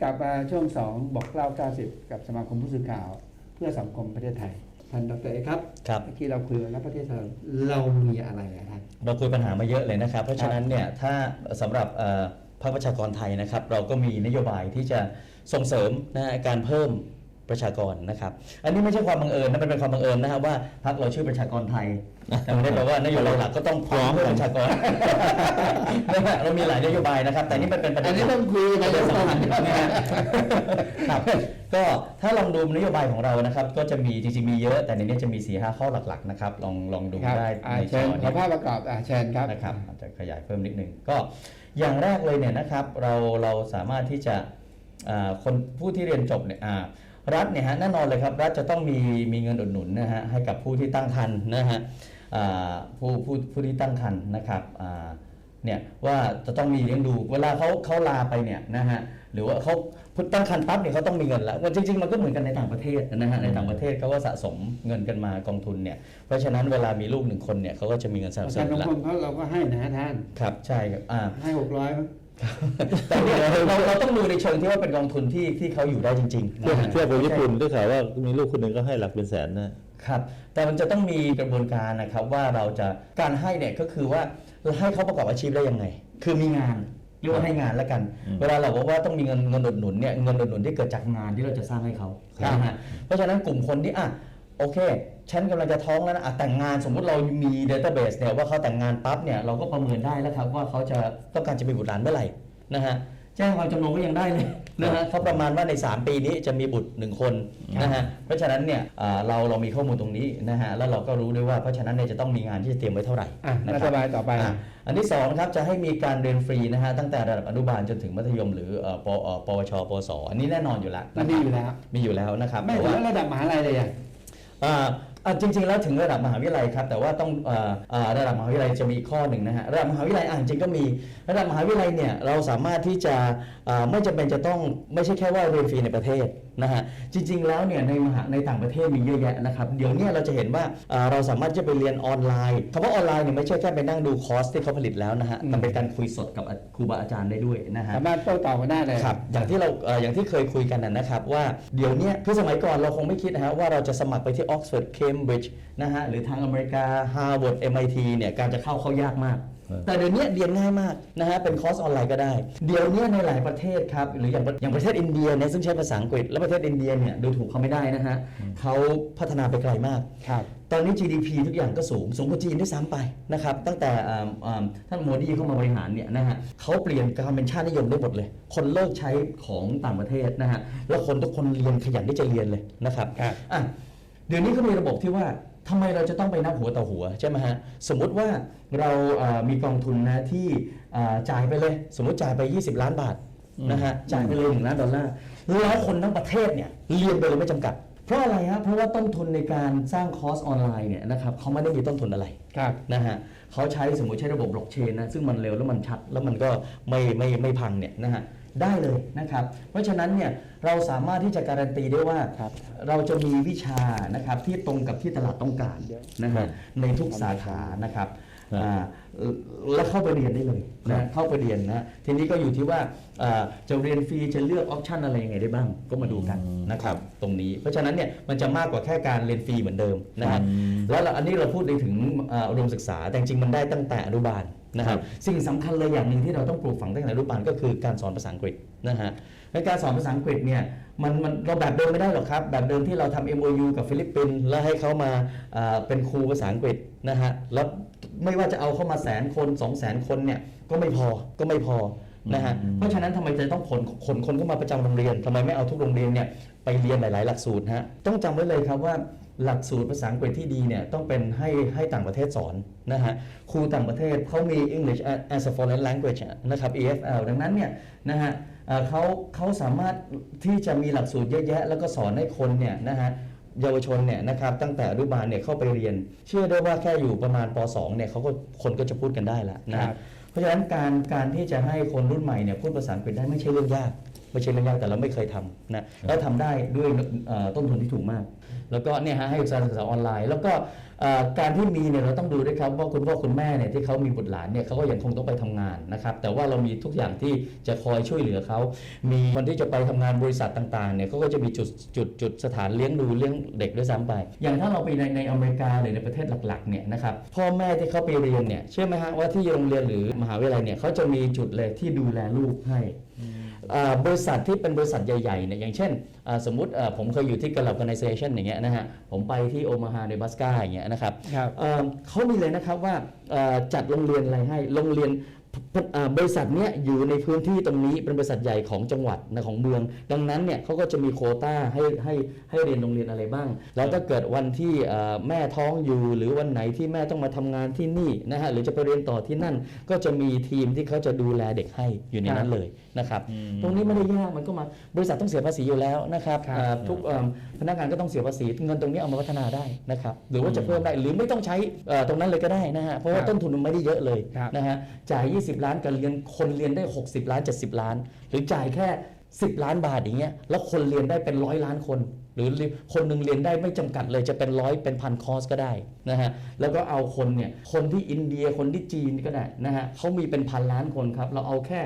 กลับมาช่วงสองบอกเล่า 90 กับสมาคมผู้สื่อข่าว เพื่อสังคมประเทศไทยท่านดรเอกครับครับเมื่อกี้เราคุยกันแล้วประเทศไทยเรามีอะไรอะท่านเราคุยปัญหามาเยอะเลยนะครับ เพราะฉะนั้นเนี่ยถ้าสำหรับเอ่อภาคประชากรไทยนะครับ เราก็มีนโยบายที่จะส่งเสริมนะฮะการเพิ่ม ประชากรนะครับ อันนี้ไม่ใช่ความบังเอิญนะมันเป็นความบังเอิญนะครับว่าพรรคเราชื่อประชากรไทยแต่ไม่ได้แปลว่านโยบายหลักก็ต้องเพิ่มประชากรนะฮะเรามีหลายนโยบายนะครับ แต่นี่มันเป็นประเด็อันนนี้ต้องคุยปกันระเด็นสำสำคัคัญญนะฮะครับก็ถ้าลองดูนโยบายของเรานะครับ ก็จะมีจริงๆมีเยอะ แต่ในนี้จะมี4ีห้าข้อหลักๆนะครับลองลองดูครับได้อ่าในจเชิอญขอนี้ภาพประกอบอ่าเชิญครับนะครับอาจจะขยายเพิ่มนิดนึงก็อย่างแรกเลยเนี่ยนะครับ เราเราสามารถที่จะอ่าคนผู้ที่เรียนจบเนี่ยอ่า รัฐเนี่ยฮะแน่นอนเลยครับรัฐจะต้องมีมีเงินอุดหนุนนะฮะให้กับผู้ที่ตั้งครรภ์นะฮะอ่าผู้ผู้ผู้ที่ตั้งครรภ์นะครับอ่าเนี่ยว่าจะต้องมีเลี้ยงดูเวลาเขาเขาลาไปเนี่ยนะฮะหรือว่าเขาพุตั้งครรภ์ปั๊บเนี่ยเขาต้องมีเงินแล้วจริงๆมันก็เหมือนกันในต่างประเทศนะฮะในต่างประเทศเขาก็สะสมเงินกันมากองทุนเนี่ยเพราะฉะนั้นเวลามีลูกหนึ่งคนเนี่ยเขาก็จะมีเงินสะประสกันมสังแล้วคมเขาเราก็ให้นะท่านครับใช่ครับอ่าให้หกร้อย แต่เนี่ยเราเราต้องดูในเชิงที่ว่าเป็นกองทุนที่ที่เขาอยู่ได้จริงๆเทียบนะฮะ เทียบกับญี่ปุ่นได้ข่าวว่ามีลูกคนหนึ่งก็ให้หลักเป็นแสนนะ ครับ แต่มันจะต้องมีกระบวนการนะครับว่าเราจะการให้เนี่ยก็คือว่าเราให้เขาประกอบอาชีพได้ยังไง คือมีงานเรียกว่าให้งานแล้วกัน อืมเวลาเราบอกว่าต้องมีเงินเงินอุดหนุนเนี่ยเงินอุดหนุนที่เกิดจากงานที่เราจะสร้างให้เขาครับ นะฮะเพราะฉะนั้นกลุ่มคนที่อะ โอเค ฉันกำลังจะท้องแล้วนะอะแต่งงานสมมุติเรามีเดต้าเบสเนี่ยว่าเขาแต่งงานปั๊บเนี่ยเราก็ประเมินได้แล้วครับว่าเขาจะต้องการจะมีบุตรหลานเมื่อไหร่นะฮะแจ้งความจำนงก็ยังได้เลยนะฮะเขาประมาณว่าใน 3 ปีนี้จะมีบุตรหนึ่งคนนะฮะเพราะฉะนั้นเนี่ยอ่าเราเรามีข้อมูลตรงนี้นะฮะแล้วเราก็รู้ด้วยว่าเพราะฉะนั้นเนี่ยจะต้องมีงานที่จะเตรียมไว้เท่าไหร่อะนะรัคฐรับบาลต่อไป อะอันที่สองนะครับจะให้มีการเรียนฟรีนะฮะตั้งแต่ระดับอนุบาลจนถึงมัธยมหรือเอ่อปเอ่อปวชปวสอันนี้แน่นอนอยู่แล้วมันมีอยู่แล้ว มีอยู่แล้วนะครับไม่แต่ถึว่างระดับมหาลัยเลยอะ อ่าอ่าจริงๆแล้วถึงระดับมหาวิทยาลัยครับแต่ว่าต้องอ่าอ่าระดับมหาวิทยาลัยจะมีอีกข้อหนึ่งนะฮะระดับมหาวิทยาลัยอ่าจริงๆก็มีระดับมหาวิทยาลัยเนี่ยเราสามารถที่จะอ่าไม่จำเป็นจะต้องไม่ใช่แค่ว่าเรียนฟรีในประเทศ นะฮะจริง ๆ แล้วเนี่ยในมหาในต่างประเทศมีเยอะแยะนะครับเดี๋ยวเนี้เราจะเห็นว่าอ่าเราสามารถจะไปเรียนออนไลน์คำว่าออนไลน์เนี่ยไม่ใช่แค่ไปนั่งดูคอร์สที่เขาผลิตแล้วนะฮะแต่เป็นการคุยสดกับครูบาอาจารย์ได้ด้วยนะฮะ สามารถโต้ตอบกันได้เลยครับอย่างที่เราเอ่ออย่างที่เคยคุยกันนะนะครับ ว่าเดี๋ยวเนี้ยคือสมัยก่อนเราคงไม่คิดนะฮะว่าเราจะสมัครไปที่ Oxford Cambridge นะฮะ หรือทางอเมริกา Harvard MIT เนี่ย การจะเข้าเข้ายากมากเออ แต่เดี๋ยวนี้เรียนง่ายมากนะฮะเป็นคอร์สออนไลน์ก็ได้ เดี๋ยวนี้ในหลายประเทศครับหรืออย่างอย่างประเทศอินเดียเนี่ยซึ่งใช้ภาษาอังกฤษและประเทศอินเดียเนี่ยดูถูกเขาไม่ได้นะฮะเขาพัฒนาไปไกลมากครับตอนนี้ GDP ทุกอย่างก็สูง สูงกว่าจีนด้วยซ้ำไปนะครับ ตั้งแต่อ่าอ่าท่านโมดีเข้ามาบริหารเนี่ยนะฮะเขาเปลี่ยนการเป็นชาตินิยมได้หมดเลย คนเลิกใช้ของต่างประเทศนะฮะแล้วคนทุกคนเรียนขยันที่จะเรียนเลยนะครับครับอะเดี๋ยวนี้ก็มีระบบที่ว่า ทำไมเราจะต้องไปนับหัวต่อหัวใช่ไหมฮะสมมุติว่าเราอ่ามีกองทุนนะที่อ่าจ่ายไปเลย สมมุติจ่ายไป 20 ล้านบาทนะฮะจ่ายไปเลยหนึ่งล้านดอลลาร์แล้วคนทั้งประเทศเนี่ยเรียนไปเลยไม่จำกัด เพราะอะไรฮะเพราะว่าต้นทุนในการสร้างคอร์สออนไลน์เนี่ยนะครับเขาไม่ได้มีต้นทุนอะไรครับนะฮะเขาใช้สมมุติใช้ระบบบล็อกเชนนะซึ่งมันเร็วแล้วมันชัดแล้วมันก็ไม่ไม่ไม่พังเนี่ยนะฮะ ได้เลยนะครับ เพราะฉะนั้นเนี่ยเราสามารถที่จะการันตีได้ว่าครับเราจะมีวิชานะครับที่ตรงกับที่ตลาดต้องการนะครัฮะบในทุกสาขานะครับครับอ่าแล้วเข้าไปเรียนได้เลยครันะบเข้าไปเรียนนะทีนี้ก็อยู่ที่ว่าอ่าจะเรียนฟรีจะเลือกออปชันอะไรยังไงได้บ้าง ก็มาดูกันนะครับตรงนี้ เพราะฉะนั้นเนี่ยมันจะมากกว่าแค่การเรียนฟรีเหมือนเดิมนะฮะอืมแล้วเราอันนี้เราพูดในถึงอ่าอุดมศึกษาแต่จริงๆมันได้ตั้งแต่อนุบาล นะคครัรับ บสิ่งสำคัญเลยอย่างหนึ่งที่เราต้องปลูกฝังตั้งแต่อนุบาลก็คือการสอนภาษาอังกฤษนะฮะในการสอนภาษาอังกฤษเนี่ยมันมันเราแบบเดิมไม่ได้หรอกครับ แบบเดิมที่เราทำ MOU กับฟิลิปปินส์แล้วให้เขามาอ่าเป็นครูภาษาอังกฤษนะฮะแล้วไม่ว่าจะเอาเข้ามาแสนคน2 0 0แสนคนเนี่ยก็ไม่พอก็ไม่พอนะฮะอืมเพราะฉะนั้นทำไมจะต้องขนขนคนเข้ามาประจำโรงเรียนทำไมไม่เอาทุกโรงเรียนเนี่ยไปเรียนหลาย ๆ หลักสูตรฮะต้องจำไว้เลยครับว่า หลักสูตรภาษาอังกฤษที่ดีเนี่ยต้องเป็นให้ให้ต่างประเทศสอนนะฮะครูต่างประเทศเขามี English as a foreign language นะครับ EFL ดังนั้นเนี่ยนะฮะเอ่อเขาเขาสามารถที่จะมีหลักสูตรเยอะแยะ แล้วก็สอนให้คนเนี่ยนะฮะเยาวชนเนี่ยนะครับตั้งแต่อนุบาลเนี่ยเข้าไปเรียน เชื่อได้ว่าแค่อยู่ประมาณป .2 เนี่ยเขาก็คนก็จะพูดกันได้แล้วนะครัฮะบเพราะฉะนั้นการการที่จะให้คนรุ่นใหม่เนี่ยพูดภาษาอังกฤษได้ไม่ใช่เรื่องยาก ไม่ใช่เรื่องยากแต่เราไม่เคยทำนะแล้วทำได้ด้วยเอ่อต้นทุนที่ถูกมาก แล้วก็เนี่ยฮะให้การศึกษาออนไลน์ แล้วก็เอ่อการที่มีเนี่ยเราต้องดูด้วยครับว่าคุณพ่อคุณแม่เนี่ยที่เขามีบุตรหลานเนี่ยเขาก็ยังคงต้องไปทำงานนะครับแต่ว่าเรามีทุกอย่างที่จะคอยช่วยเหลือเขามีคนที่จะไปทำงานบริษัทต่างๆเนี่ยเขาก็จะมีจุดจุดจุดสถานเลี้ยงดูเลี้ยงเด็กด้วยซ้ำไป อย่างถ้าเราไปในในอเมริกาหรือในประเทศหลักๆเนี่ยนะครับพ่อแม่ที่เขาไปเรียนเนี่ยเชื่อไหมฮะว่าที่โรงเรียนหรือมหาวิทยาลัยเนี่ยเขาจะมีจุดเลยที่ดูแลลูกให้อ่า บริษัทที่เป็นบริษัทใหญ่ๆเนี่ยอย่างเช่นอ่าสมมุติอ่าผมเคยอยู่ที่ก a ล Organization อย่างเงี้ยนะฮะผมไปที่โอมาฮาในบัสกาอย่างเงี้ยนะครับครับเอ่อเขามีเลยนะครับว่าเอ่อจัดโรงเรียนอะไรให้โรงเรียนพอ่า บริษัทเนี้ยอยู่ในพื้นที่ตรงนี้เป็นบริษัทใหญ่ของจังหวัดนะของเมือง ดังนั้นเนี่ยเขาก็จะมีโควต้าให้ให้ให้เรียนโรงเรียนอะไรบ้าง แล้วถ้าเกิดวันที่เอ่อแม่ท้องอยู่ หรือวันไหนที่แม่ต้องมาทำงานที่นี่นะฮะหรือจะไปเรียนต่อที่นั่น ก็จะมีทีมที่เขาจะดูแลเด็กให้อยู่ในนั้นเลยนะครับตรงนี้ไม่ได้ยากมันก็มาบริษัทต้องเสียภาษีอยู่แล้วนะครับครับอ่าทุกเอิ่มพนักงานก็ต้องเสียภาษีเงินตรงนี้เอามาพัฒนาได้นะครับหรือว่าจะเพิ่มได้หรือไม่ต้องใช้เอ่อตรงนั้นเลยก็ได้นะฮะเพราะว่าครับต้นทุนมันไม่ได้เยอะเลยครับนะฮะจ่าย 20 ล้านกับเรียนคนเรียนได้ 60 ล้าน 70 ล้าน หรือจ่ายแค่ 10 ล้านบาทอย่างเงี้ยแล้วคนเรียนได้เป็นร้อยล้านคนหรือคนหนึ่งเรียนได้ไม่จำกัดเลยจะเป็นร้อยเป็นพันคอร์สก็ได้นะฮะแล้วก็เอาคนเนี่ยคนที่อินเดียคนที่จีนก็ได้นะฮะเขามีเป็นพันล้านคนครับ เราเอาแค่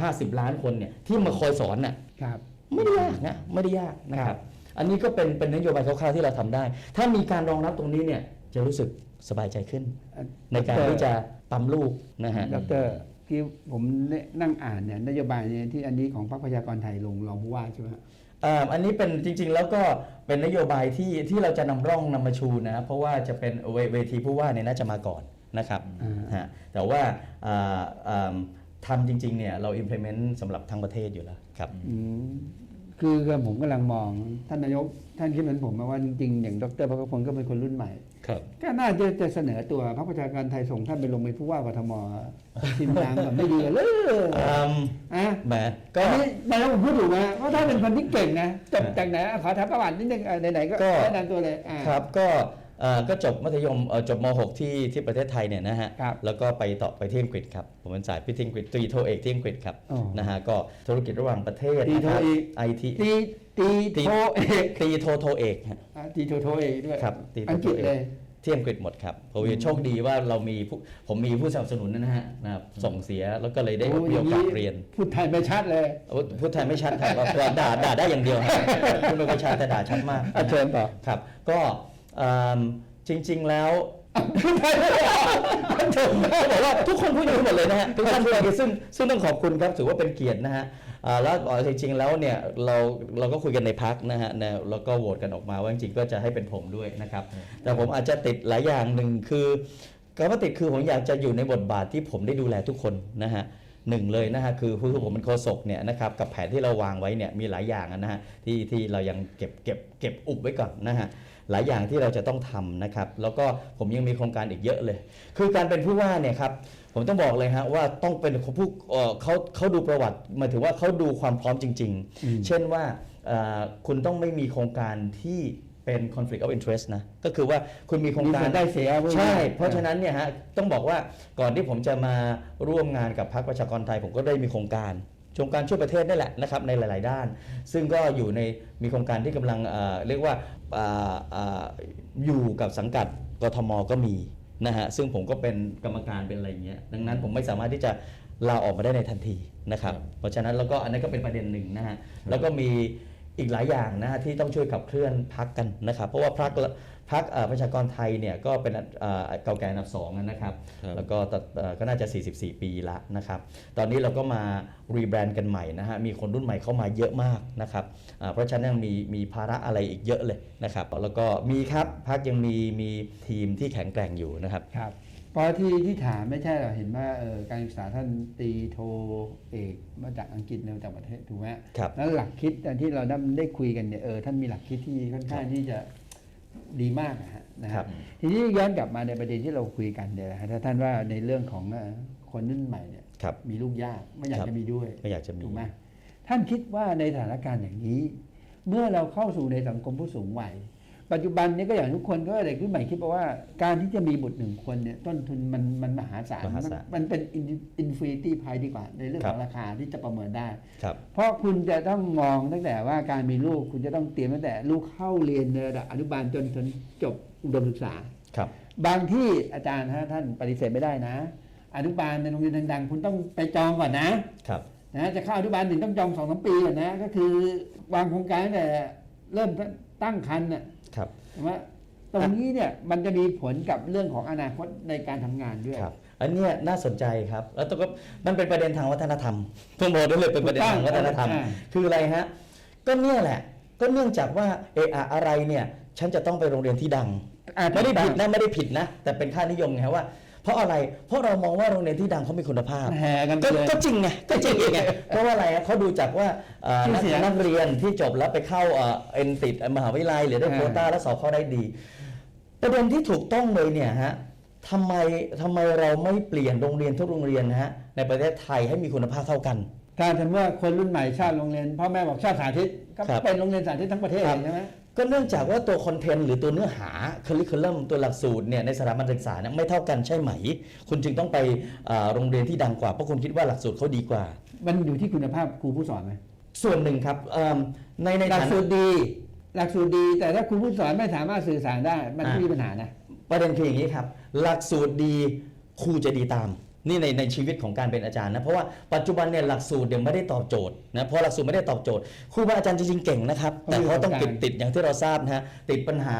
ห้าสิบล้านคนเนี่ยที่มาคอยสอนน่ะครับไม่ได้ยากนะไม่ได้ยากนะคครัรับบ อันนี้ก็เป็นเป็นนโยบายคร่าวๆที่เราทำได้ ถ้ามีการรองรับตรงนี้เนี่ยจะรู้สึกสบายใจขึ้น ในการที่จะปั๊มลูกนะฮะดอกเตอรที่ผมนั่งอ่านเนี่ยนโยบายเนี่ยที่อันนี้ของพรรคประชากรไทยลงรองผู้ว่าใช่ไหมฮะอ่าอันนี้เป็นจริง ๆ แล้วก็เป็นนโยบายที่ที่เราจะนำร่องนำมาชูนะเพราะว่าจะเป็นเวเวทีผู้ว่าเนี่ยน่าจะมาก่อนนะครับอ่าฮะแต่ว่าอ่าอ่าทำจริงๆเนี่ยเรา implement สำหรับทั้งประเทศอยู่แล้วครับอืม คือคือผมกำลังมองท่านนายกท่านคิดเหมือนผมไหมว่าจริงๆอย่างดรพระกพลก็เป็นคนรุ่นใหม่ครับก็น่าจะจะเสนอตัวพรรคประชาการไทยส่งท่านไปลงเป็นผู้ว่ากทมทีมงานแบบไม่ดีเลยอืมอะแหมก็อันนี้นายกผมพูดถูกไหมเพราะท่านเป็นคนที่เก่งนะจบจากไหนอะขอถามประวัตินิดนึงอะไหนๆก็ก็แนะนำตัวเลยอะครับก็เอ่อ ก็จบมัธยมเอ่อจบม .6 ที่ที่ประเทศไทยเนี่ยนะฮะครับแล้วก็ไปต่อไปที่อังกฤษครับ ผมเป็นสายพิธีอังกฤษตรีโทเอกที่อังกฤษครับอ๋อนะฮะก็ธุรกิจระหว่างประเทศตรีโทเอกไอทีตีตีโทเอกตีโทโทเอกฮะอะตีโทโทเอกด้วยครับตีโทอังกฤษเลยที่อังกฤษหมดครับผมโชคดีว่าเรามีผู้ผมมีผู้สนับสนุนนะฮะนะครับส่งเสียแล้วก็เลยได้โอ้มีโอกาสเรียน พูดไทยไม่ชัดเลย พูดไทยไม่ชัดครับก็ด่าด่าได้อย่างเดียวครับพูดไม่ค่อยชัดแต่ด่าชัดมากอะเชิญต่อครับ ก็เอิ่มจริง ๆ แล้วเขาบอกว่าทุกคนพูดอย่างนี้หมดเลยนะฮะทุกท่านพูดอย่างนี้ซึ่งซึ่งต้องขอบคุณครับถือว่าเป็นเกียรตินะฮะอ่าแล้วอ่อจริง ๆ แล้วเนี่ยเราเราก็คุยกันในพักนะฮะนะแล้วก็โหวตกันออกมาว่าจริงๆก็จะให้เป็นผมด้วยนะครับ แต่ผมอาจจะติดหลายอย่างหนึ่งคือการว่าติดคือผมอยากจะอยู่ในบทบาทที่ผมได้ดูแลทุกคนนะฮะ หนึ่งเลยนะฮะคือคือผมเป็นโฆษกเนี่ยนะครับกับแผนที่เราวางไว้เนี่ยมีหลายอย่างนะฮะที่ที่เรายังเก็บเก็บเก็บอุบไว้ก่อนนะฮะหลายอย่างที่เราจะต้องทำนะครับแล้วก็ผมยังมีโครงการอีกเยอะเลย คือการเป็นผู้ว่าเนี่ยครับผมต้องบอกเลยฮะว่าต้องเป็นผู้เอ่อเขาเขาดูประวัติหมายถึงว่าเขาดูความพร้อมจริงอืมๆเช่นว่าเอ่อคุณต้องไม่มีโครงการที่ เป็น conflict of interest นะ ก็คือว่าคุณมีโครงมีการส่วนได้เสียพูดใช่ง่ายๆเพราะฉะนั้นเนี่ยฮะต้องบอกว่าก่อนที่ผมจะมาร่วมงานกับพรรคประชากรไทย ผมก็ได้มีโครงการโครงการช่วยประเทศนี่แหละนะครับในหลาย ๆ ด้าน ซึ่งก็อยู่ในมีโครงการที่กำลังเอ่อเรียกว่าอ่าอ่าอยู่กับสังกัดกทมก็มีนะฮะซึ่งผมก็เป็นกรรมการเป็นอะไรอย่างเงี้ยดังนั้นผมไม่สามารถที่จะลาออกมาได้ในทันทีนะครับ เพราะฉะนั้นแล้วก็อันนั้นก็เป็นประเด็นหนึ่งนะฮะแล้วก็มี อีกหลายอย่างนะฮะที่ต้องช่วยขับเคลื่อนพักกันนะครับเพราะว่าพักพักประชากรไทยเนี่ยก็เป็นเอ่อเก่าแก่อันดับสองนะครับครับแล้วก็ตัดเอ่อก็น่าจะ 44 ปีละนะครับตอนนี้เราก็มารีแบรนด์กันใหม่นะฮะมีคนรุ่นใหม่เข้ามาเยอะมากนะครับอ่าเพราะฉะนั้นยังมีมีภาระอะไรอีกเยอะเลยนะครับแล้วก็มีครับพักยังมีมีทีมที่แข็งแกร่งอยู่นะครับ ครับเพราะที่ที่ถามไม่ใช่เราเห็นว่าเออการศึกษาท่านตีโทเอกมาจากอังกฤษมาจากประเทศถูกไหมครับแล้วหลักคิดอันที่เราได้ได้คุยกันเนี่ยเออท่านมีหลักคิดที่ค่อนข้างที่จะดีมากอะฮะนะคครัรับบทีนี้ย้อนกลับมาในประเด็นที่เราคุยกันเนี่ยนะฮะถ้าท่านว่าในเรื่องของเอ่อคนรุ่นใหม่เนี่ยครับมีลูกยากไม่อยากครับจะมีด้วยไม่อยากจะมีถูกไหมท่านคิดว่าในสถานการณ์อย่างนี้ เมื่อเราเข้าสู่ในสังคมผู้สูงวัย ปัจจุบันนี้ก็อย่างทุกคนก็เด็กรุ่นใหม่คิดว่า การที่จะมีบุตรหนึ่งคนเนี่ยต้นทุนมันมันมหาศาลมหาศาลนมันเป็นอินฟินิตี้ไพดีกว่า ในเรื่องครัขบองราคาที่จะประเมินได้ครับเพราะคุณจะต้องมองตั้งแต่ว่าการมีลูกคุณจะต้องเตรียมตั้งแต่ลูกเข้าเรียนในระดับอนุบาลจนจนจบอุดมศึกษาครับบางที่อาจารย์ฮะท่านปฏิเสธไม่ได้นะ อนุบาลในโรงเรียนดังๆ คุณต้องไปจองก่อนนะครับนะจะเข้าอนุบาลหนึ่งต้องจองสองสามปีก่อนนะ ก็คือวางโครงการตั้งแต่เริ่มตั้งครรภ์น่ะ ครับใช่ไหมตรงนี้เนี่ยมันจะมีผลกับเรื่องของอนาคตในการทำงานด้วยครับอันเนี้ยน่าสนใจครับ แล้วก็มันเป็นประเด็นทางวัฒนธรรมเพิ่งบอกได้เลยเป็นประเด็นทางวัฒนธรรมอ่าคืออะไรฮะก็เนี่ยแหละ ก็เนื่องจากว่าเอะอะอะไรเนี่ย ฉันจะต้องไปโรงเรียนที่ดังอะไม่ได้ผิดถูกต้นะองไม่ได้ผิดนะ แต่เป็นค่านิยมไงว่าเพ ราะอะไร เพราะเรามองว่าโรงเรียนที่ดังเขามีคุณภาพ แห่กันไปก็เลย ก็จริงไงก็จริงไงเพราะว่าอะไรอะเขาดูจากว่าเอ่อชื่อนักเสียงนักเรียนที่จบแล้วไปเข้าเอ่อเอ็นติดมหาวิทยาลัยหรือได้อ่าโควต้าแล้วสอบเข้าได้ดี ประเด็นที่ถูกต้องเลยเนี่ยฮะทำไมทำไมเราไม่เปลี่ยนโรงเรียนทุกโรงเรียนนะฮะในประเทศไทยให้มีคุณภาพเท่ากันถ้าสมมติว่าคนรุ่นใหม่ชอบโรงเรียนพ่อแม่บอกชอบสาธิตก็ครับ เป็นโรงเรียนสาธิตทั้งประเทศครับใช่ไหม ก็เนื่องจากว่าตัวคอนเทนต์หรือตัวเนื้อหาค u ริ c u ลัมตัวหลักสูตรเนี่ยในสถาบันศึกษาเนี่ยไม่เท่ากันใช่ไหม คุณจึงต้องไปอ่าโรงเรียนที่ดังกว่าเพราะคุณคิดว่าหลักสูตรเขาดีกว่า มันอยู่ที่คุณภาพครูผู้สอนไหมส่วนหนึ่งครับเอิ่มในในหลักฐานะสูตรดี หลักสูตรดี แต่ถ้าครูผู้สอนไม่สามารถสื่อสารได้มันก็อ่ามีมีปัญหานะประเด็นคืออย่างนี้ครับ หลักสูตรดีครูจะดีตาม นี่ในในชีวิตของการเป็นอาจารย์นะเพราะว่าปัจจุบันเนี่ยหลักสูตรเดี๋ยวไม่ได้ตอบโจทย์นะเพราะหลักสูตรไม่ได้ตอบโจทย์ครูบาอาจารย์จริงๆเก่งนะครับแต่เขาต้องติดติดอย่างที่เราทราบนะฮะติดปัญหา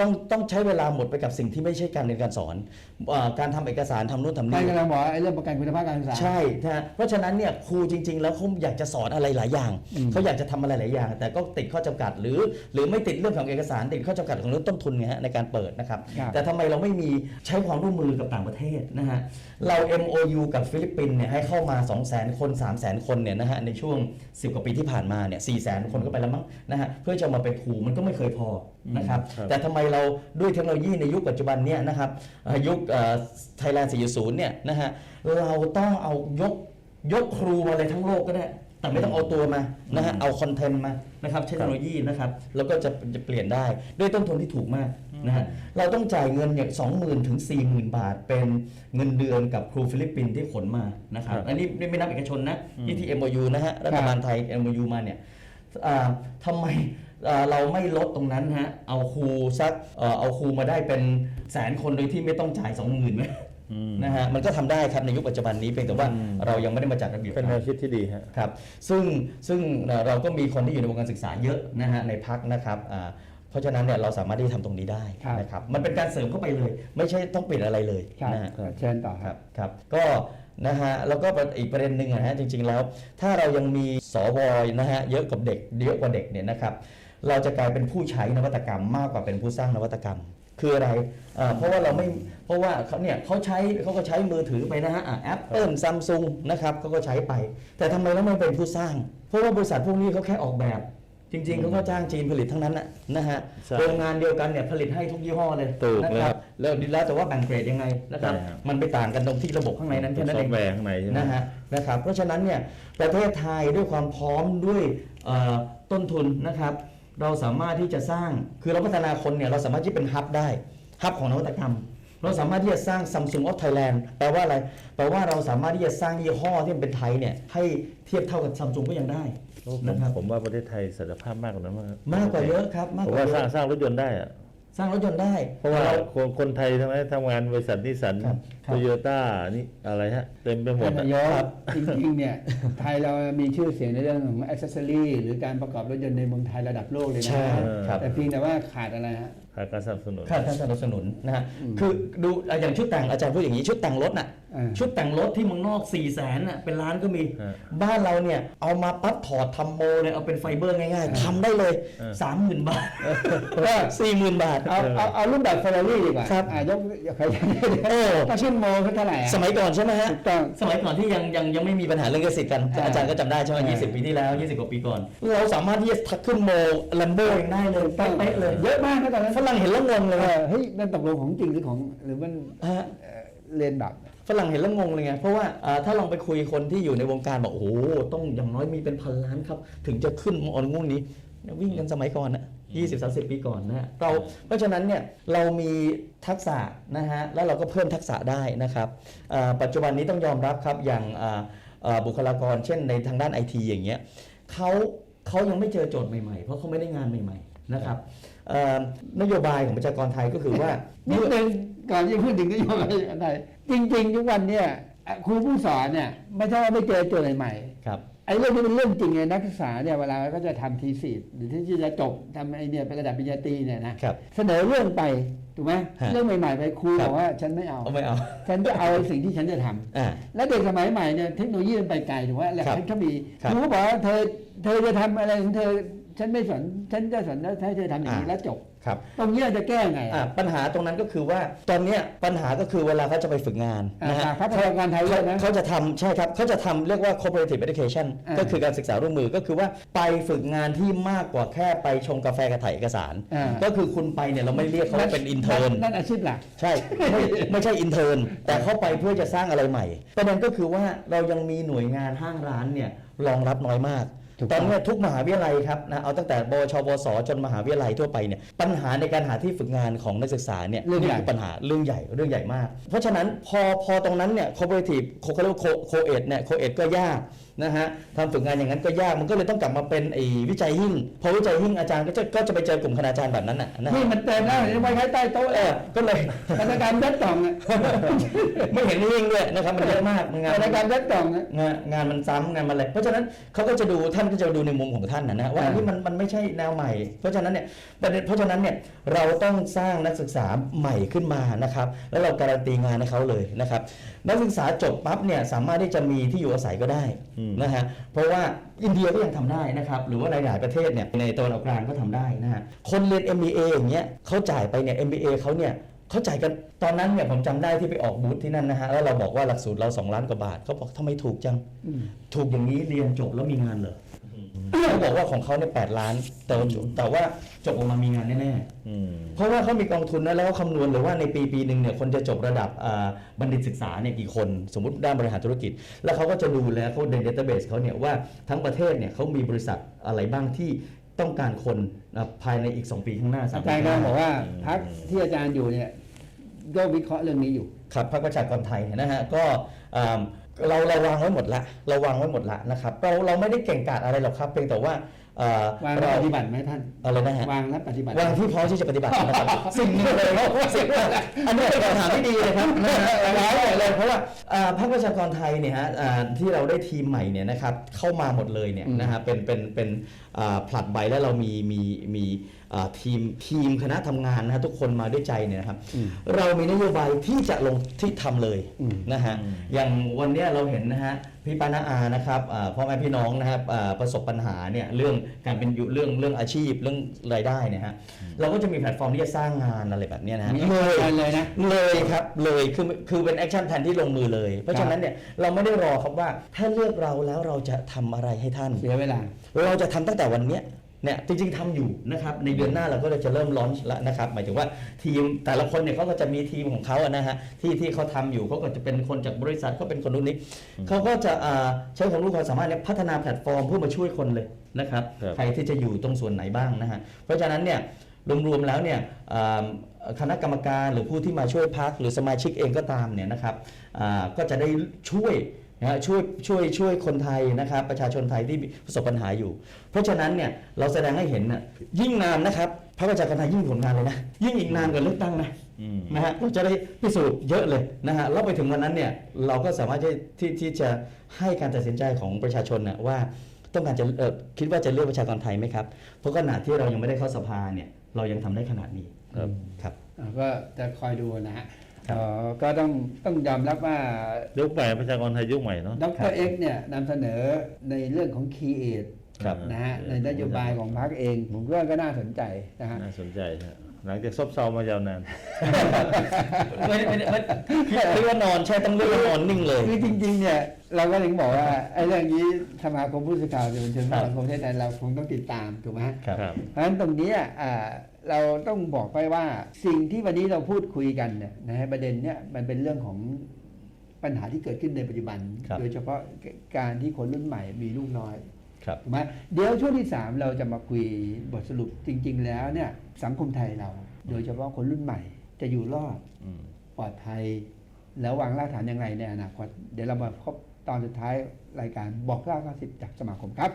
ต้องต้องใช้เวลาหมดไปกับสิ่งที่ไม่ใช่การเรียนการสอนเอ่อการทำเอกสารทำนู่นทำท่านนี่ กำลังบอกว่าไอ้เรื่องประกันคุณภาพการศึกษา ใช่นะฮะเพราะฉะนั้นเนี่ยครูจริง ๆ แล้วเขาอยากจะสอนอะไรหลายอย่างอืมเขาอยากจะทำอะไรหลายอย่าง แต่ก็ติดข้อจำกัดหรือ หรือไม่ติดเรื่องของเอกสารติดข้อจำกัดของเรื่องต้นทุนไงฮะในการเปิดนะครับ ครับ แต่ทำไมเราไม่มีใช้ความร่วมมือกับต่างประเทศนะฮะเรา MOU กับฟิลิปปินส์เนี่ยให้เข้ามา 2 0 0 0 0 0 คน 3 0 0 0 0คนเนี่ยนะฮะในช่วง 10 กว่าปีที่ผ่านมาเนี่ย4 0 0 0 0 คนก็ไปแล้วมั้งนะฮะเพื่อจะมาเป็นครูมันก็ไม่เคยพอนะครับครับแต่ทำไมเราด้วยเทคโนโลยีในยุคปัจจุบันเนี่ยนะครับเอ่อยุคไทยแลนด์4.0เนี่ยนะฮะเราต้องเอายกยกครูมาเลยทั้งโลกก็ได้ แต่ไม่ต้องเอาตัวมานะฮะเอาคอนเทนต์มานะครับเทคโนโลยีนะครับแล้วก็จะจะเปลี่ยนได้ด้วยต้นทุนที่ถูกมากนะฮะเราต้องจ่ายเงินอย่าง20,000ถึง40,000บาท เป็นเงินเดือนกับครูฟิลิปปินส์ที่ขนมานะครับครับอันนี้ไม่นับเอกชนนะที่ที่ MOU นะฮะรัฐบาลไทย MOU มาเนี่ยอ่าทำไมอ่า เราไม่ลดตรงนั้นฮะ เอาครูสักเอ่อเอาครูมาได้เป็นแสนคนโดยที่ไม่ต้องจ่ายสองหมื่นไหมอืมนะฮะมันก็ทำได้ครับในยุคปัจจุบันนี้เพียงแต่ว่าอืมเรายังไม่ได้มาจัดระเบียบเป็นแนวคิดที่ดีฮะครับซึ่งซึ่งเอ่อเราก็มีคนที่อยู่ในวงการศึกษาเยอะนะฮะในพักนะครับอ่าเพราะฉะนั้นเนี่ยเราสามารถที่จะทำตรงนี้ได้ครับนะครับมันเป็นการเสริมเข้าไปเลย ไม่ใช่ต้องเปลี่ยนอะไรเลยครับนะฮะเชิญต่อคครัรับบครับก็นะฮะแล้วก็อีกประเด็นหนึ่งนะฮะจริง ๆ แล้ว ถ้าเรายังมีสวนะฮะเยอะกับเด็กเยอะกว่าเด็กเนี่ยนะครับ เราจะกลายเป็นผู้ใช้นวัตกรรมมากกว่าเป็นผู้สร้างนวัตกรรม คืออะไรอ่าเพราะว่าเราไม่เพราะว่าเขาเนี่ยเขาใช้เขาก็ใช้มือถือไปนะฮะแอปเปิลซัมซุงนะครับเขาก็ใช้ไป แต่ทำไมเราไม่เป็นผู้สร้าง เพราะว่าบริษัทพวกนี้เขาแค่ออกแบบ จริงๆเขาก็จ้างจีนผลิตทั้งนั้นนะนะฮะใช่โรงงานเดียวกันเนี่ยผลิตให้ทุกยี่ห้อเลยถูกนะเลยคครัรับบแล้วแล้วแต่ว่าแบ่งเกรดยังไงนะครับใช่ครับมันไปต่างกันตรงที่ระบบข้างในนั้นเป็แค่นนั้นซอเอฟงต์แวร์ข้างในใช่ไหมนะฮะนะครับเพราะฉะนั้นเนี่ยประเทศไทยด้วยความพร้อมด้วยเอ่อต้นทุนนะครับ เราสามารถที่จะสร้างคือเราพัฒนาคนเนี่ยเราสามารถที่เป็นฮับได้ฮับของนวัตกรรม เราสามารถที่จะสร้าง Samsung of Thailand แปลว่าอะไรแปลว่าเราสามารถที่จะสร้างยี่ห้อที่มันเป็นไทยเนี่ยให้เทียบเท่ากับซัมซุงก็ยังได้โอ้ผมนะครับผมว่าประเทศไทยศักยภาพมากกว่านั้นมากมากกว่าเยอะครับมากผมกว่าว่าเยสร้างอะสร้างรถยนต์ได้อะส ร้างรถยนต์ได้ เพราะว่าเราคนคนไทยทำไมทำงานบริษัทนิสสันครับครับโตโยต้านี่อะไรฮะ เต็มไปหมดท่านอะ นายกครับจริงๆเนี่ยไทยเรามีชื่อเสียงในเรื่องของอ c เซสซอรี่หรือการประกอบรถยนต์ในเมืองไทยระดับโลกเลยนะใช่ครับ แต่เพียงแต่ว่าขาดอะไรฮะขาดการสนับสนุน ค่าการสนับสนุนนะฮะอืมคือดูอะอย่างชุดแต่งอาจารย์พูดอย่างนี้ชุดแต่งรถน่ะอ่าชุดแต่งรถที่เมืองนอก4ี่แสนน่ะเป็นล้านก็มีฮะบ้านเราเนี่ยเอามาปั๊บถอดทำโมเลยเอาเป็นไฟเบอร์ง่ายๆทำได้เลยเออสามหมื่นบาทก็สี่หมื่นบาท เอาเอาเอารูปแบบเฟอร์รารี่ดีกว่าครับอ่ายกใครจะได้โอ้ถ้าขึ้นโมเขาเท่าไหร่อะสมัยก่อนใช่ไหมฮะถูกต้องสมัยก่อนที่ยังยังยังไม่มีปัญหาเรื่องลิขสิทธิ์กันอ่าอาจารย์ก็จำได้ใช่ไหมอ่ายี่สิบปีที่แล้วยี่สิบกว่าปีก่อน เราสามารถที่จะทักขึ้นโมลัมโบเองได้เลยเป๊ะๆเลยเยอะมากนะตอนนั้นฝรั่งเห็นแล้วงงเลยเอว่าอเฮ้ยนั่นตกลงของจริงหรือของหรือมันฮะเอ่อเรียนแบบฝรั่งเห็นแล้วงงเลยไงเพราะว่าอ่าถ้าลองไปคุยคนที่อยู่ในวงการบอกโอ้โหต้องอย่างน้อยมีเป็นพันล้านครับ ถึงจะขึ้นมอนงวงนี้เนี่ยวิ่งกันสมัยก่อนนะ20-30ปีก่อนนะฮะเราเพราะฉะนั้นเนี่ยเรามีทักษะนะฮะแล้วเราก็เพิ่มทักษะได้นะครับอ่าปัจจุบันนี้ต้องยอมรับครับอย่างอ่าอ่าบุคลากรเช่นในทางด้านไอทีอย่างเงี้ยเขาเขายังไม่เจอโจทย์ใหม่ๆ เพราะเขาไม่ได้งานใหม่ ๆ นะครับเอ่อ นโยบายของประชากรไทยก็คือว่านิดนึงก่อนที่จะพูดถึงนโยบายอะไรจริงๆ ทุกวันเนี่ยครูผู้สอนเนี่ยไม่ใช่ว่าไม่เจอตัวใหม่ๆครับไอ้เรื่องนี้เป็นเรื่องจริงไงนักศึกษาเนี่ยเวลาก็จะทำทีสิทธ์หรือที่จะจบทำไอเนี่ยเป็นระดับปริญญาตรีเนี่ยนะครับเสนอเรื่องไปถูกไหมฮะเรื่องใหม่ๆไปครูครับบอกว่าฉันไม่เอาเอาไม่เอา ฉันจะเอาสิ่งที่ฉันจะทำอ่าแล้วเด็กสมัยใหม่เนี่ยเทคโนโลยีมันไปไกลถูกไหมแล้วครับเขามีครับครูก็บอกว่าเธอเธอจะทำอะไรของเธอ ฉันไม่สนฉันจะสนแล้วให้เธอทำอย่างนี้อ่าแล้วจบครับ ตรงเนี้ยจะแก้ไงอ่าปัญหาตรงนั้นก็คือว่าตอนเนี้ยปัญหาก็คือเวลาเขาจะไปฝึกงานนะฮะอ่าพัฒนาการไทยด้วยนะเขาจะทำใช่ครับเขาจะทำเรียกว่า cooperative education อ่าก็คือการศึกษาร่วมมือก็คือว่าไปฝึกงานที่มากกว่าแค่ไปชงกาแฟกับถ่ายเอกสารอ่าก็คือคุณไปเนี่ยเราไม่เรียกเขาว่าเป็นอินเทอร์นนั่นอาชีพหลักใช่ไม่ไม่ใช่อินเทอร์นแต่เข้าไปเพื่อจะสร้างอะไรใหม่ประเด็นก็คือว่าเรายังมีหน่วยงานห้างร้านเนี่ยรองรับน้อยมากถูก ตต้ออนงเนี้ยทุกมหาวิทยาลัยครับนะเอาตั้งแต่บชบสจนมหาวิทยาลัยทั่วไปเนี่ยปัญหาในการหาที่ฝึกงานของนักศึกษาเนี่ยเรื่องใหญ่นี่คือปัญหาเรื่องใหญ่เรื่องใหญ่มาก เพราะฉะนั้นพอพอตรงนั้นเนี่ย cooperative เขาเรียกว่าโคเอดเนี่ยโคเอดก็ยากนะฮะทำฝึกงานอย่างนั้นก็ยากมันก็เลยต้องกลับมาเป็นไอ้วิจัยหิ่งพอวิจัยหิ่งอาจารย์ก็จะก็จะไปเจอกลุ่มคณาจารย์แบบนั้นน่ะนะฮะนี่มันเต็มแล้วเห็นไว้ใช้ใต้โต๊ะเอแล้วอก็เลยธนาการยัดกล่องอะไม่เห็นหิ่งด้วยนะครับมันเยอะมากมันงานธนาการยัดกล่องอะงานงานมันซ้ำงานมันอะไรเพราะฉะนั้นเขาก็จะดูท่านก็จะดูในมุมของท่านนะนะว่าอันนี้มันมันไม่ใช่แนวใหม่ เพราะฉะนั้นเนี่ยประเด็นเพราะฉะนั้นเนี่ยเราต้องสร้างนักศึกษาใหม่ขึ้นมานะครับ แล้วเราการันตีงานให้เขาเลยนะครับนักศึกษาจบปั๊บเนี่ยสามารถที่จะมีที่อยู่อาศัยก็ได้อืมนะฮะเพราะว่าอินเดียก็ยังทำได้นะครับหรือว่าหลายๆประเทศเนี่ยในตะวันออกกลางก็ทำได้นะฮะคนเรียน MBA อย่างเงี้ยเขาจ่ายไปเนี่ย MBA เขาเนี่ยเขาจ่ายกันตอนนั้นเนี่ยผมจำได้ที่ไปออกบูธที่นั่นนะฮะแล้วเราบอกว่าหลักสูตรเรา 2 ล้านกว่าบาทเขาบอกทำไมถูกจังอืมถูกอย่างนี้เรียนจบแล้วมีงานเหรออ เขาบอกว่าของเขาเนี่ยแปดล้านแต่ว่าแต่ว่าจบออกมามีงานแน่อืม ๆ เพราะว่าเขามีกองทุนนะแล้วก็คำนวณเลยว่าในปีปีหนึ่งเนี่ยคนจะจบระดับอ่าบัณฑิตศึกษาเนี่ยกี่คน สมมติด้านบริหารธุรกิจ แล้วเขาก็จะดูแลเขาในเดต้าเบสเขาเนี่ยว่าทั้งประเทศเนี่ยเขามีบริษัทอะไรบ้างที่ต้องการคนนะภายในอีก 2 ปีข้างหน้าสาอามปีจารย์ข้างหก็น้าบอกว่าพักที่อาจารย์อยู่เนี่ยก็วิเคราะห์เรื่องนี้อยู่ ครับพรรคประชากรไทยเนี่ยนะฮะก็อ่า เราเราวางไว้หมดละเราวางไว้หมดละนะครับเราเราไม่ได้เก่งกาจอะไรหรอกครับเพียงแต่ว่า อ่าวางและเราปฏิบัติไหมท่าน อะไรนะฮะ วางและปฏิบัติ วางที่พร้อมที่จะปฏิบัตินะครับ สิ่งหนึ่งเลยสิ่งอันนี้เป็นคำถามที่ดีเลยครับนะฮะวางไว้หมดเลยเพราะว่าอ่าพรรคประชากรไทยเนี่ยฮะอ่าที่เราได้ทีมใหม่เนี่ยนะครับเข้ามาหมดเลยเนี่ยอืมนะฮะเป็นเป็นเป็นอ่าผลัดใบแล้วเรามีมีมีอ่าทีมทีมคณะทำงานนะฮะทุกคนมาด้วยใจเนี่ยนะครับอืมเรามีนโยบายที่จะลงที่ทำเลยอืมนะฮะอืมอย่างวันเนี้ยเราเห็นนะฮะ พี่ปานาอานะครับอ่าพ่อแม่พี่น้องนะครับอ่าประสบปัญหาเนี่ยเรื่องการเป็นอยู่เรื่องเรื่องอาชีพเรื่องรายได้เนี่ยฮะเราก็จะมีแพลตฟอร์มที่จะสร้างงานอะไรแบบเนี้ยนะฮะมีเลยการเลยนะเลยครับเลยคือคือเป็นแอคชั่นแผนที่ลงมือเลย เพราะฉะนั้นเนี่ยเราไม่ได้รอครับว่าถ้าเลือกเราแล้วเราจะทำอะไรให้ท่านเสียเวลา เราจะทำตั้งแต่วันเนี้ย เนี่ยจริงๆทำอยู่นะครับในเดือนหน้าเราก็เลยจะเริ่มลอนช์แล้วนะครับหมายถึงว่าทีมแต่ละคนเนี่ยเขาก็จะมีทีมของเขาอะนะฮะที่ที่เขาทำอยู่เขาก็จะเป็นคนจากบริษัทก็เป็นคนนู้นนี้เขาก็จะอ่าใช้ความรู้ความสามารถเนี่ยพัฒนาแพลตฟอร์มเพื่อมาช่วยคนเลยนะครับครับ ใครที่จะอยู่ตรงส่วนไหนบ้างนะฮะเพราะฉะนั้นเนี่ยรวมๆแล้วเนี่ยอ่าคณะกรรมการหรือผู้ที่มาช่วยพักหรือสมาชิกเองก็ตามเนี่ยนะครับอ่าก็จะได้ช่วย นะฮะช่วยช่วยช่วยคนไทยนะครับประชาชนไทยที่ประสบปัญหาอยู่ เพราะฉะนั้นเนี่ยเราแสดงให้เห็นนะยิ่งนานนะครับพระประชากรไทยยิ่งผลงานเลยนะยิ่งอีกนานกว่าเลือกตั้งนะอืมนะฮะเราจะได้พิสูจน์เยอะเลยนะฮะแล้วไปถึงวันนั้นเนี่ยเราก็สามารถที่ที่ที่จะให้การตัดสินใจของประชาชนนะว่าต้องการจะเออคิดว่าจะเลือกประชากรไทยไหมครับ เพราะขณะที่เรายังไม่ได้เข้าสภาเนี่ยเรายังทำได้ขนาดนี้ครับครับอ่าก็จะคอยดูนะฮะ ครับเอ่อก็ต้องต้องยอมรับว่ายุคใหม่ประชากรไทยยุคใหม่เนาะดครัรบเอ็กเนี่ยนำเสนอในเรื่องของ Create ครับนะฮะ ในนโยบายของพรรคเอง ผมว่าก็น่าสนใจนะฮะ น่าสนใจฮะ หลังจากซบเซามา ยาวนาน ไม่ไม่ไม่เรียกว่านอนใช่ต้องเรียกว่านอนนิ่งเลย คือจริงๆเนี่ยเราก็ถึงบอกว่าไอ้เรื่องนี้สมาคมผู้สื่อข่าวสื่อมวลชนครับสังคมประเทศไทยเราคงต้องติดตามถูกไหมฮะครับครับ เพราะฉะนั้นตรงเนี้ยอ่าเราต้องบอกไปว่าสิ่งที่วันนี้เราพูดคุยกันเนี่ยนะฮะประเด็นเนี่ยมันเป็นเรื่องของปัญหาที่เกิดขึ้นในปัจจุบันครับโดยเฉพาะการที่คนรุ่นใหม่มีลูกน้อย ครับถูกไหมเดี๋ยวช่วงที่ 3 เราจะมาคุยบทสรุปจริง ๆ แล้วเนี่ยสังคมไทยเรา โดยเฉพาะคนรุ่นใหม่ จะอยู่รอดอืมปลอดภัย แล้ววางรากฐานอย่างไรในอนาคตเดี๋ยวเรามาพบตอนสุดท้ายรายการบอกเล่า90จากสมาคมครับ